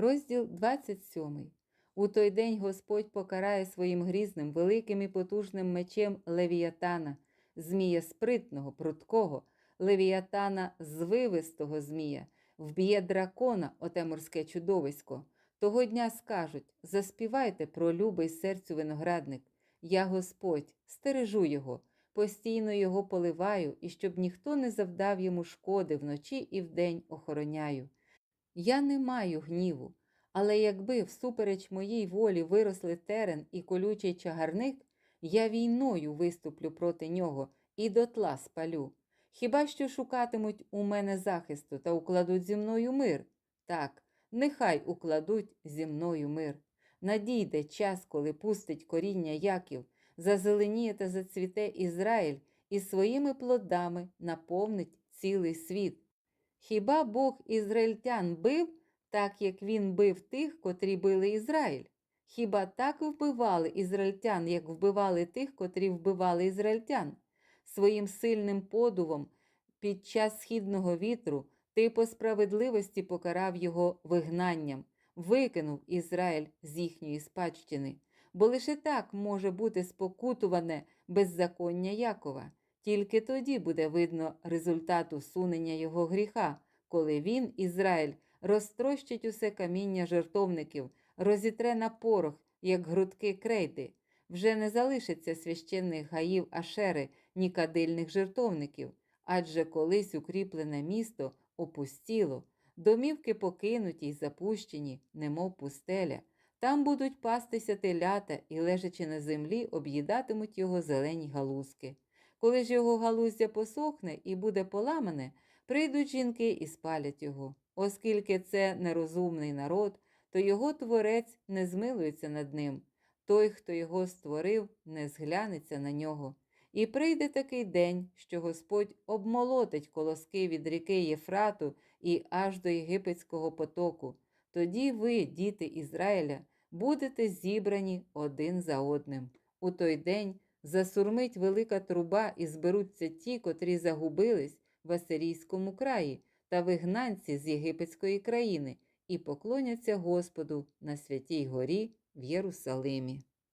Розділ 27. У той день Господь покарає своїм грізним великим і потужним мечем Левіятана, змія спритного, пруткого, Левіятана звивистого змія, вб'є дракона, оте морське чудовисько. Того дня скажуть: заспівайте про любий серцю виноградник. Я Господь, стережу його, постійно його поливаю, і щоб ніхто не завдав йому шкоди вночі і вдень охороняю. Я не маю гніву, але якби всупереч моїй волі виросли терен і колючий чагарник, я війною виступлю проти нього і дотла спалю. Хіба що шукатимуть у мене захисту та укладуть зі мною мир? Так, нехай укладуть зі мною мир. Надійде час, коли пустить коріння Яків, зазеленіє та зацвіте Ізраїль і своїми плодами наповнить цілий світ. Хіба Бог ізраїльтян бив, так як він бив тих, котрі били Ізраїль? Хіба так вбивали ізраїльтян, як вбивали тих, котрі вбивали ізраїльтян? Своїм сильним подувом під час східного вітру ти по справедливості покарав його вигнанням, викинув Ізраїль з їхньої спадщини, бо лише так може бути спокутуване беззаконня Якова. Тільки тоді буде видно результат усунення його гріха, коли він, Ізраїль, розтрощить усе каміння жертовників, розітре на порох, як грудки крейди. Вже не залишиться священних гаїв Ашери, ні кадильних жертовників, адже колись укріплене місто опустіло, домівки покинуті й запущені, немов пустеля. Там будуть пастися телята і, лежачи на землі, об'їдатимуть його зелені галузки. Коли ж його галуздя посохне і буде поламане, прийдуть жінки і спалять його. Оскільки це нерозумний народ, то його творець не змилується над ним. Той, хто його створив, не зглянеться на нього. І прийде такий день, що Господь обмолотить колоски від ріки Єфрату і аж до єгипетського потоку. Тоді ви, діти Ізраїля, будете зібрані один за одним. У той день засурмить велика труба, і зберуться ті, котрі загубились в Асирійському краї та вигнанці з єгипетської країни, і поклоняться Господу на святій горі в Єрусалимі.